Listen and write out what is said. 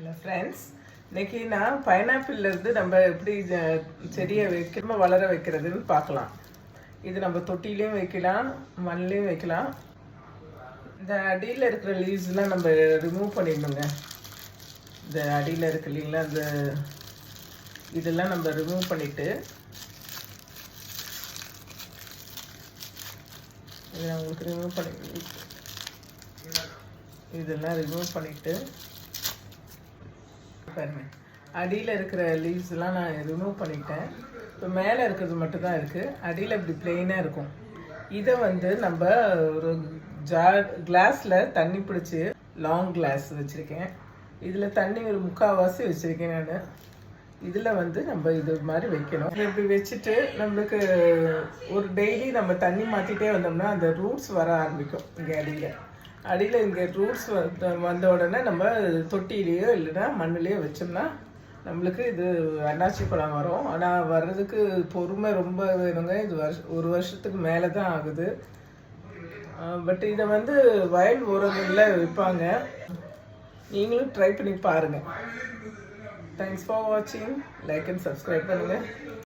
Hello friends இன்னைக்கு நான் பைனாப்பிள்லேருந்து நம்ம எப்படி செடியை வைக்கிறம வளர வைக்கிறதுன்னு பார்க்கலாம். இது நம்ம தொட்டிலையும் வைக்கலாம் மண்ணிலையும் வைக்கலாம். இந்த அடியில் இருக்கிற லீவ்ஸ்லாம் நம்ம ரிமூவ் பண்ணிடணுங்க. இந்த அடியில் இருக்க இல்லைங்களா அந்த இதெல்லாம் நம்ம ரிமூவ் பண்ணிவிட்டு இதை உங்களுக்கு ரிமூவ் பண்ணி இதெல்லாம் ரிமூவ் பண்ணிவிட்டு பாருங்க. அடியில் இருக்கிற லீவ்ஸ்லாம் நான் ரிமூவ் பண்ணிட்டேன். இப்போ மேலே இருக்கிறது மட்டும் தான் இருக்குது அடியில் இப்படி பிளெயினாக இருக்கும். இதை வந்து நம்ம ஒரு ஜார் கிளாஸில் தண்ணி பிடிச்சி லாங் கிளாஸ் வச்சுருக்கேன். இதில் தண்ணி ஒரு முக்கால்வாசி வச்சுருக்கேன் நான். இதில் வந்து நம்ம இது மாதிரி வைக்கணும். இப்படி வச்சுட்டு நம்மளுக்கு ஒரு டெய்லி நம்ம தண்ணி மாற்றிட்டே வந்தோம்னா அந்த ரூட்ஸ் வர ஆரம்பிக்கும் இங்கே அடியில். அடியில் இங்கே ரூட்ஸ் வந்த உடனே நம்ம தொட்டிலேயோ இல்லைன்னா மண்ணுலேயோ வச்சோம்னா நம்மளுக்கு இது அன்னாசி பழம் வரும். ஆனால் வர்றதுக்கு பொறுமை ரொம்ப வேணுங்க. இது வருஷ ஒரு வருஷத்துக்கு மேலே தான் ஆகுது பட் இதை வந்து வயல் உரங்களில் விற்பாங்க நீங்களும் ட்ரை பண்ணி பாருங்கள் தேங்க்ஸ் ஃபார் வாட்சிங் லைக் அண்ட் சப்ஸ்கிரைப் பண்ணுங்கள்